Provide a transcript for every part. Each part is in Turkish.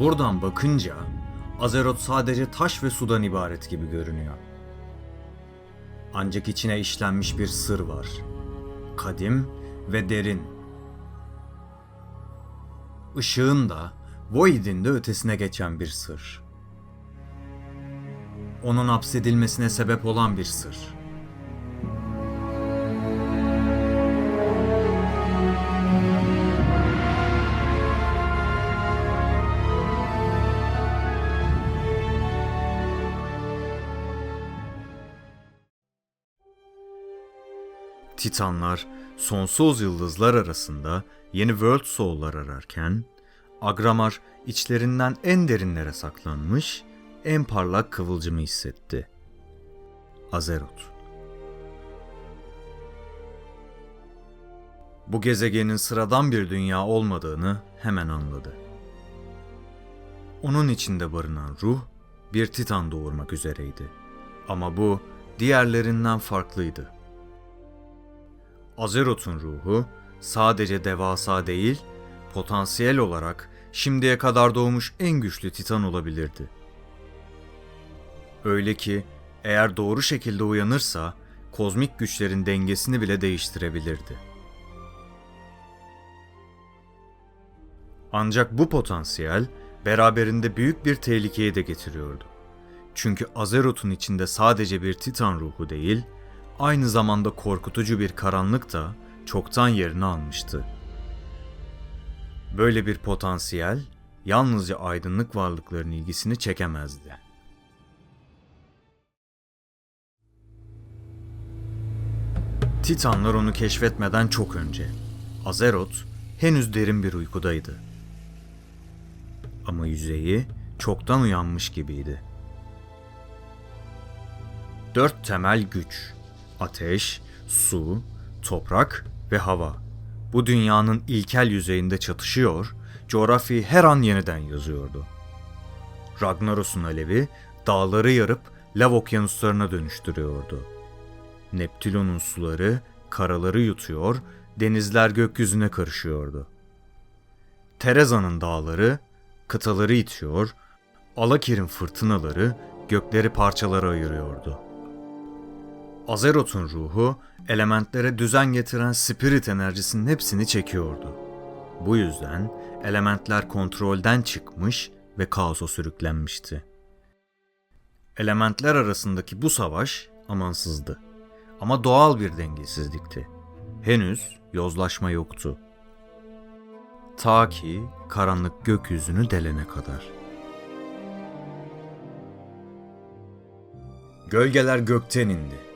Buradan bakınca Azeroth sadece taş ve sudan ibaret gibi görünüyor. Ancak içine işlenmiş bir sır var. Kadim ve derin. Işığın da Void'in de ötesine geçen bir sır. Onun hapsedilmesine sebep olan bir sır. Titanlar sonsuz yıldızlar arasında yeni World Soul'lar ararken Agramar içlerinden en derinlere saklanmış en parlak kıvılcımı hissetti. Azeroth. Bu gezegenin sıradan bir dünya olmadığını hemen anladı. Onun içinde barınan ruh bir titan doğurmak üzereydi. Ama bu diğerlerinden farklıydı. Azeroth'un ruhu sadece devasa değil, potansiyel olarak şimdiye kadar doğmuş en güçlü titan olabilirdi. Öyle ki eğer doğru şekilde uyanırsa kozmik güçlerin dengesini bile değiştirebilirdi. Ancak bu potansiyel beraberinde büyük bir tehlikeyi de getiriyordu. Çünkü Azeroth'un içinde sadece bir titan ruhu değil, aynı zamanda korkutucu bir karanlık da çoktan yerini almıştı. Böyle bir potansiyel yalnızca aydınlık varlıkların ilgisini çekemezdi. Titanlar onu keşfetmeden çok önce. Azeroth henüz derin bir uykudaydı. Ama yüzeyi çoktan uyanmış gibiydi. Dört temel güç. Ateş, su, toprak ve hava. Bu dünyanın ilkel yüzeyinde çatışıyor, coğrafyayı her an yeniden yazıyordu. Ragnaros'un alevi dağları yarıp lav okyanuslarına dönüştürüyordu. Neptülon'un suları karaları yutuyor, denizler gökyüzüne karışıyordu. Tereza'nın dağları kıtaları itiyor, Alakir'in fırtınaları gökleri parçalara ayırıyordu. Azeroth'un ruhu elementlere düzen getiren spirit enerjisinin hepsini çekiyordu. Bu yüzden elementler kontrolden çıkmış ve kaosa sürüklenmişti. Elementler arasındaki bu savaş amansızdı. Ama doğal bir dengesizlikti. Henüz yozlaşma yoktu. Ta ki karanlık gökyüzünü delene kadar. Gölgeler gökten indi.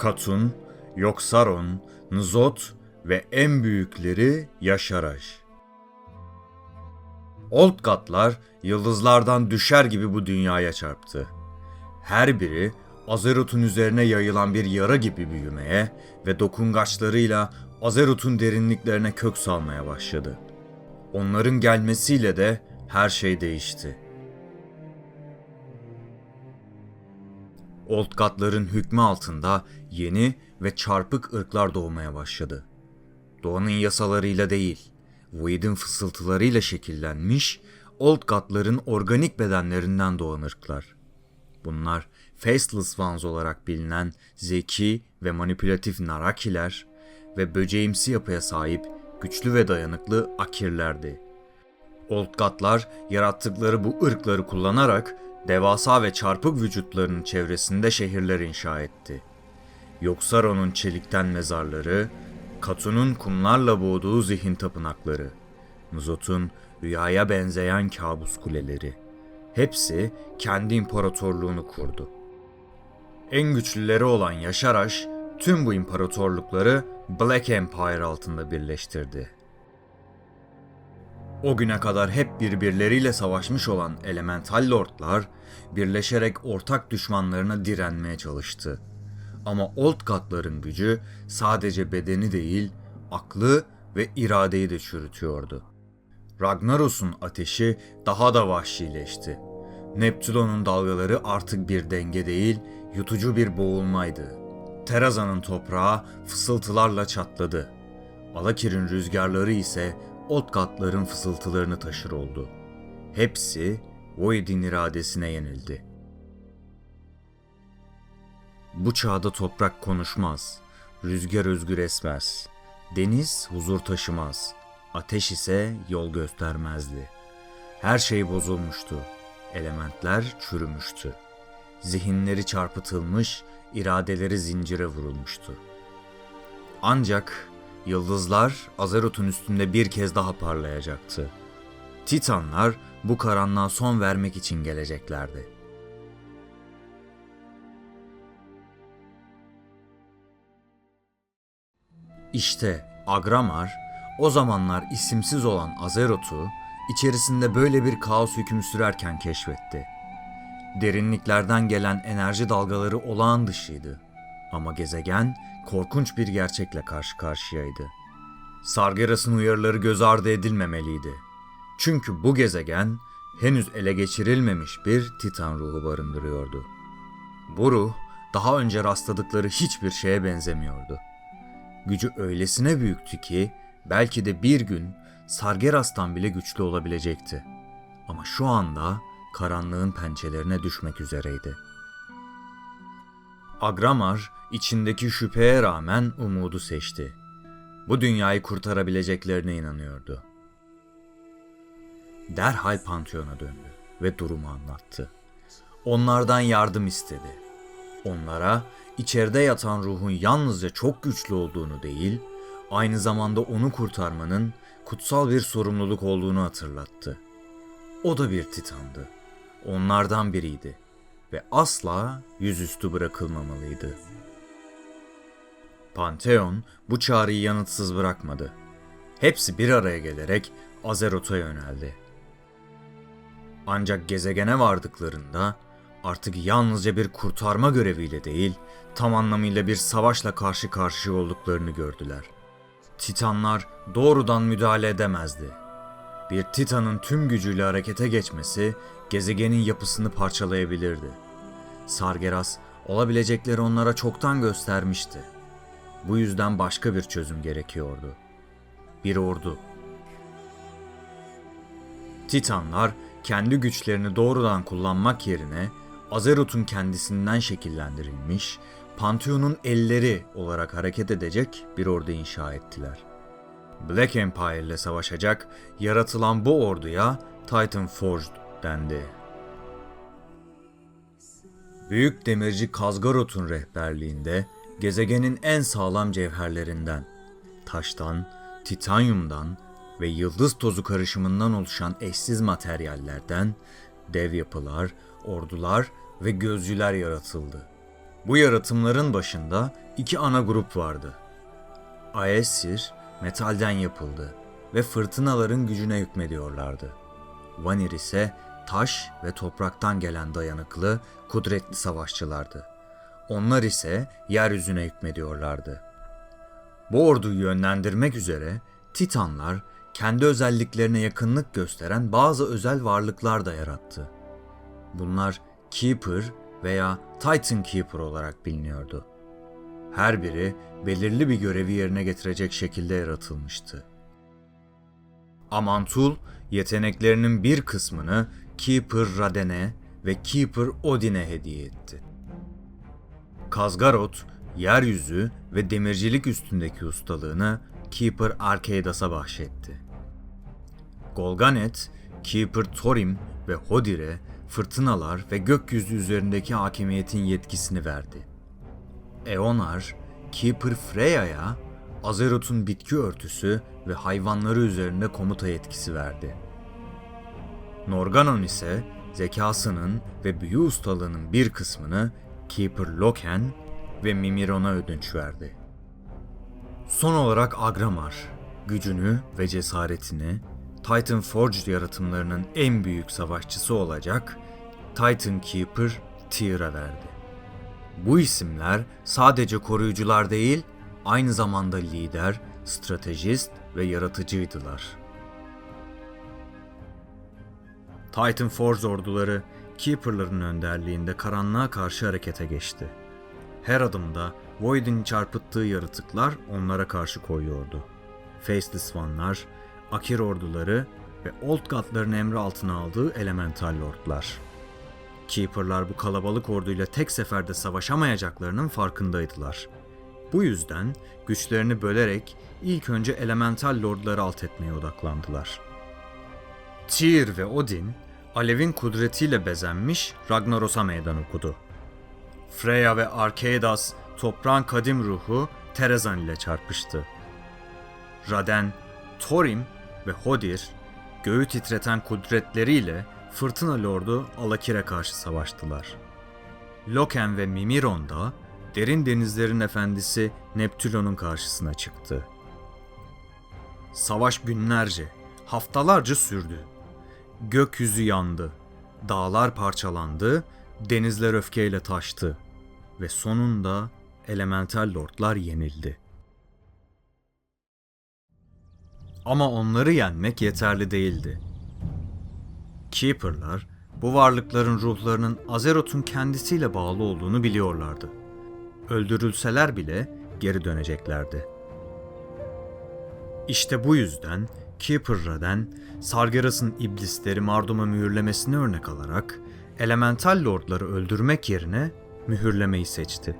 Katun, Yoksaron, Nzot ve en büyükleri Yaşaraş. Oldgatlar yıldızlardan düşer gibi bu dünyaya çarptı. Her biri Azeroth'un üzerine yayılan bir yara gibi büyümeye ve dokungaçlarıyla Azeroth'un derinliklerine kök salmaya başladı. Onların gelmesiyle de her şey değişti. Oldgatların hükmü altında yeni ve çarpık ırklar doğmaya başladı. Doğanın yasalarıyla değil, Void'in fısıltılarıyla şekillenmiş, Oldgatların organik bedenlerinden doğan ırklar. Bunlar Faceless Ones olarak bilinen zeki ve manipülatif Narakiler ve böceğimsi yapıya sahip güçlü ve dayanıklı Akirlerdi. Oldgatlar yarattıkları bu ırkları kullanarak devasa ve çarpık vücutlarının çevresinde şehirler inşa etti. Yoksaro'nun çelikten mezarları, Katun'un kumlarla boğduğu zihin tapınakları, Nuzot'un rüyaya benzeyen kabus kuleleri. Hepsi kendi imparatorluğunu kurdu. En güçlüleri olan Yaşaraş, tüm bu imparatorlukları Black Empire altında birleştirdi. O güne kadar hep birbirleriyle savaşmış olan elemental lordlar birleşerek ortak düşmanlarına direnmeye çalıştı. Ama Oldgatların gücü sadece bedeni değil, aklı ve iradeyi de çürütüyordu. Ragnaros'un ateşi daha da vahşileşti. Neptülon'un dalgaları artık bir denge değil, yutucu bir boğulmaydı. Teraza'nın toprağı fısıltılarla çatladı. Alakir'in rüzgarları ise Oldgatların fısıltılarını taşır oldu. hepsi Void'in iradesine yenildi. Bu çağda toprak konuşmaz, rüzgar özgür esmez, deniz huzur taşımaz, ateş ise yol göstermezdi. Her şey bozulmuştu, elementler çürümüştü. Zihinleri çarpıtılmış, iradeleri zincire vurulmuştu. Ancak yıldızlar Azeroth'un üstünde bir kez daha parlayacaktı. Titanlar bu karanlığa son vermek için geleceklerdi. İşte Agramar o zamanlar isimsiz olan Azeroth'u içerisinde böyle bir kaos hüküm sürerken keşfetti. Derinliklerden gelen enerji dalgaları olağan dışıydı. Ama gezegen korkunç bir gerçekle karşı karşıyaydı. Sargeras'ın uyarıları göz ardı edilmemeliydi. Çünkü bu gezegen henüz ele geçirilmemiş bir Titan ruhu barındırıyordu. Bu ruh daha önce rastladıkları hiçbir şeye benzemiyordu. Gücü öylesine büyüktü ki belki de bir gün Sargeras'tan bile güçlü olabilecekti. Ama şu anda karanlığın pençelerine düşmek üzereydi. Agramar içindeki şüpheye rağmen umudu seçti. Bu dünyayı kurtarabileceklerine inanıyordu. Derhal Pantheon'a döndü ve durumu anlattı. Onlardan yardım istedi. Onlara içeride yatan ruhun yalnızca çok güçlü olduğunu değil, aynı zamanda onu kurtarmanın kutsal bir sorumluluk olduğunu hatırlattı. O da bir titandı. Onlardan biriydi ve asla yüzüstü bırakılmamalıydı. Pantheon bu çağrıyı yanıtsız bırakmadı. Hepsi bir araya gelerek Azeroth'a yöneldi. Ancak gezegene vardıklarında artık yalnızca bir kurtarma göreviyle değil, tam anlamıyla bir savaşla karşı karşıya olduklarını gördüler. Titanlar doğrudan müdahale edemezdi. Bir Titan'ın tüm gücüyle harekete geçmesi gezegenin yapısını parçalayabilirdi. Sargeras olabilecekleri onlara çoktan göstermişti. Bu yüzden başka bir çözüm gerekiyordu. Bir ordu. Titanlar kendi güçlerini doğrudan kullanmak yerine Azeroth'un kendisinden şekillendirilmiş, Pantheon'un elleri olarak hareket edecek bir ordu inşa ettiler. Black Empire ile savaşacak yaratılan bu orduya Titan Forged dendi. Büyük demirci Kazgarot'un rehberliğinde gezegenin en sağlam cevherlerinden, taştan, titanyumdan ve yıldız tozu karışımından oluşan eşsiz materyallerden dev yapılar, ordular ve gözcüler yaratıldı. Bu yaratımların başında iki ana grup vardı. Aesir metalden yapıldı ve fırtınaların gücüne hükmediyorlardı. Vanir ise taş ve topraktan gelen dayanıklı, kudretli savaşçılardı. Onlar ise yeryüzüne hükmediyorlardı. Bu orduyu yönlendirmek üzere Titanlar kendi özelliklerine yakınlık gösteren bazı özel varlıklar da yarattı. Bunlar Keeper veya Titan Keeper olarak biliniyordu. Her biri belirli bir görevi yerine getirecek şekilde yaratılmıştı. Amantul yeteneklerinin bir kısmını Keeper Raden'e ve Keeper Odin'e hediye etti. Kazgarot, yeryüzü ve demircilik üstündeki ustalığını Keeper Arkadas'a bahşetti. Golganet, Keeper Thorim ve Hodir'e fırtınalar ve gökyüzü üzerindeki hakimiyetin yetkisini verdi. Eonar, Keeper Freya'ya Azeroth'un bitki örtüsü ve hayvanları üzerinde komuta yetkisi verdi. Norganon ise zekasının ve büyü ustalığının bir kısmını Keeper Loken ve Mimiron'a ödünç verdi. Son olarak Agramar, gücünü ve cesaretini Titan Forged yaratımlarının en büyük savaşçısı olacak Titan Keeper Tyr'a verdi. Bu isimler sadece koruyucular değil, aynı zamanda lider, stratejist ve yaratıcıydılar. Titan Forge orduları Keeper'ların önderliğinde karanlığa karşı harekete geçti. Her adımda Void'in çarpıttığı yaratıklar onlara karşı koyuyordu. Faceless One'lar, Akir orduları ve Old God'ların emri altına aldığı Elemental Lordlar. Keeper'lar bu kalabalık orduyla tek seferde savaşamayacaklarının farkındaydılar. Bu yüzden güçlerini bölerek ilk önce Elemental Lordları alt etmeye odaklandılar. Tyr ve Odin, alevin kudretiyle bezenmiş Ragnaros'a meydan okudu. Freya ve Arkedas, toprağın kadim ruhu Terezan ile çarpıştı. Raden, Thorim ve Hodir, göğü titreten kudretleriyle Fırtına Lordu Alakir'e karşı savaştılar. Loken ve Mimiron da derin denizlerin efendisi Neptülon'un karşısına çıktı. Savaş günlerce, haftalarca sürdü. Gökyüzü yandı, dağlar parçalandı, denizler öfkeyle taştı ve sonunda elemental lordlar yenildi. Ama onları yenmek yeterli değildi. Keeper'lar bu varlıkların ruhlarının Azeroth'un kendisiyle bağlı olduğunu biliyorlardı. Öldürülseler bile geri döneceklerdi. İşte bu yüzden Keeper Sargeras'ın iblisleri Mardum'a mühürlemesini örnek alarak elemental lordları öldürmek yerine mühürlemeyi seçti.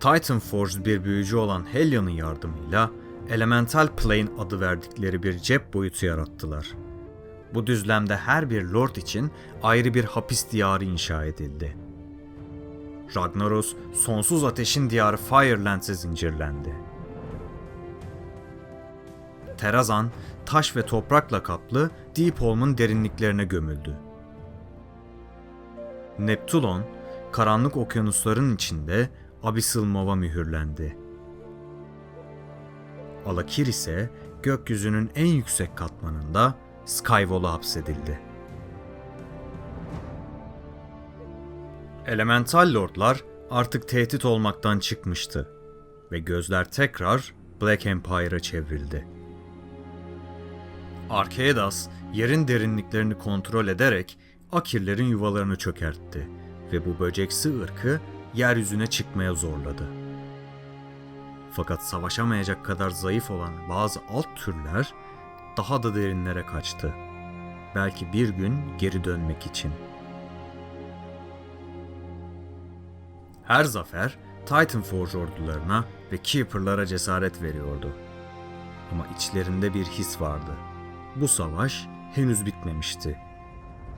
Titan Forged bir büyücü olan Helia'nın yardımıyla Elemental Plane adı verdikleri bir cep boyutu yarattılar. Bu düzlemde her bir lord için ayrı bir hapis diyarı inşa edildi. Ragnaros, sonsuz ateşin diyarı Firelands'e zincirlendi. Terazan, taş ve toprakla kaplı Deepholm'un derinliklerine gömüldü. Neptulon, karanlık okyanusların içinde Abyssal Maw'a mühürlendi. Alakir ise gökyüzünün en yüksek katmanında Skywall'a hapsedildi. Elemental Lordlar artık tehdit olmaktan çıkmıştı ve gözler tekrar Black Empire'a çevrildi. Arkedas yerin derinliklerini kontrol ederek Akirlerin yuvalarını çökertti ve bu böceksi ırkı yeryüzüne çıkmaya zorladı. Fakat savaşamayacak kadar zayıf olan bazı alt türler daha da derinlere kaçtı. Belki bir gün geri dönmek için. Her zafer Titanforge ordularına ve Keeper'lara cesaret veriyordu. Ama içlerinde bir his vardı. Bu savaş henüz bitmemişti.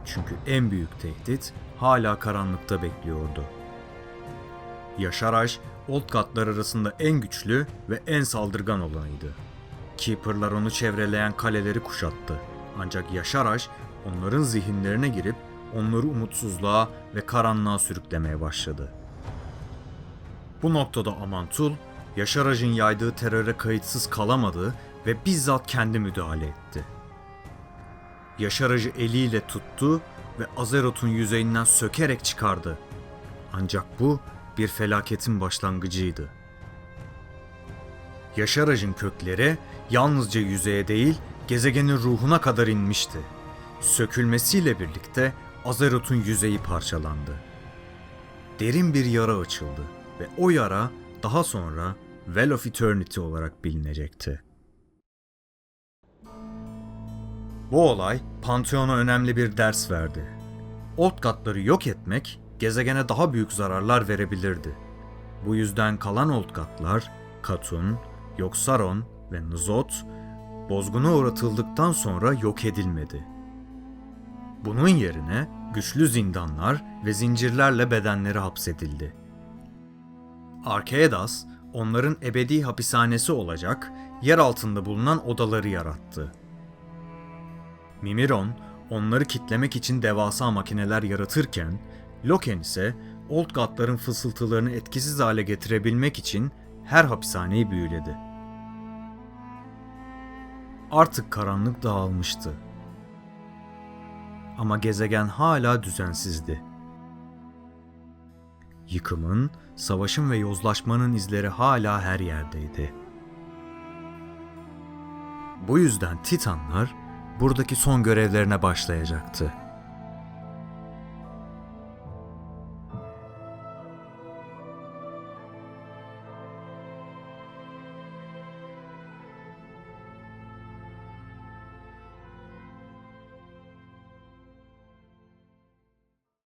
Çünkü en büyük tehdit hala karanlıkta bekliyordu. Yaşaraş, Oldgatlar arasında en güçlü ve en saldırgan olanıydı. Keeper'lar onu çevreleyen kaleleri kuşattı. Ancak Yaşaraş onların zihinlerine girip onları umutsuzluğa ve karanlığa sürüklemeye başladı. Bu noktada Amantul, Yaşaraj'ın yaydığı teröre kayıtsız kalamadı ve bizzat kendi müdahale etti. Yaşaraj'ı eliyle tuttu ve Azeroth'un yüzeyinden sökerek çıkardı. Ancak bu bir felaketin başlangıcıydı. Yaşaraj'ın kökleri yalnızca yüzeye değil, gezegenin ruhuna kadar inmişti. Sökülmesiyle birlikte Azeroth'un yüzeyi parçalandı. Derin bir yara açıldı ve o yara daha sonra Well of Eternity olarak bilinecekti. Bu olay Pantheon'a önemli bir ders verdi. Oldgatları yok etmek gezegene daha büyük zararlar verebilirdi. Bu yüzden kalan Oldgatlar, Katun, Yoksaron ve Nuzot, bozguna uğratıldıktan sonra yok edilmedi. Bunun yerine güçlü zindanlar ve zincirlerle bedenleri hapsedildi. Arkedas, onların ebedi hapishanesi olacak yer altında bulunan odaları yarattı. Mimiron, onları kitlemek için devasa makineler yaratırken, Loken ise Old God'ların fısıltılarını etkisiz hale getirebilmek için her hapishaneyi büyüledi. Artık karanlık dağılmıştı. Ama gezegen hala düzensizdi. Yıkımın, savaşın ve yozlaşmanın izleri hala her yerdeydi. Bu yüzden Titanlar buradaki son görevlerine başlayacaktı.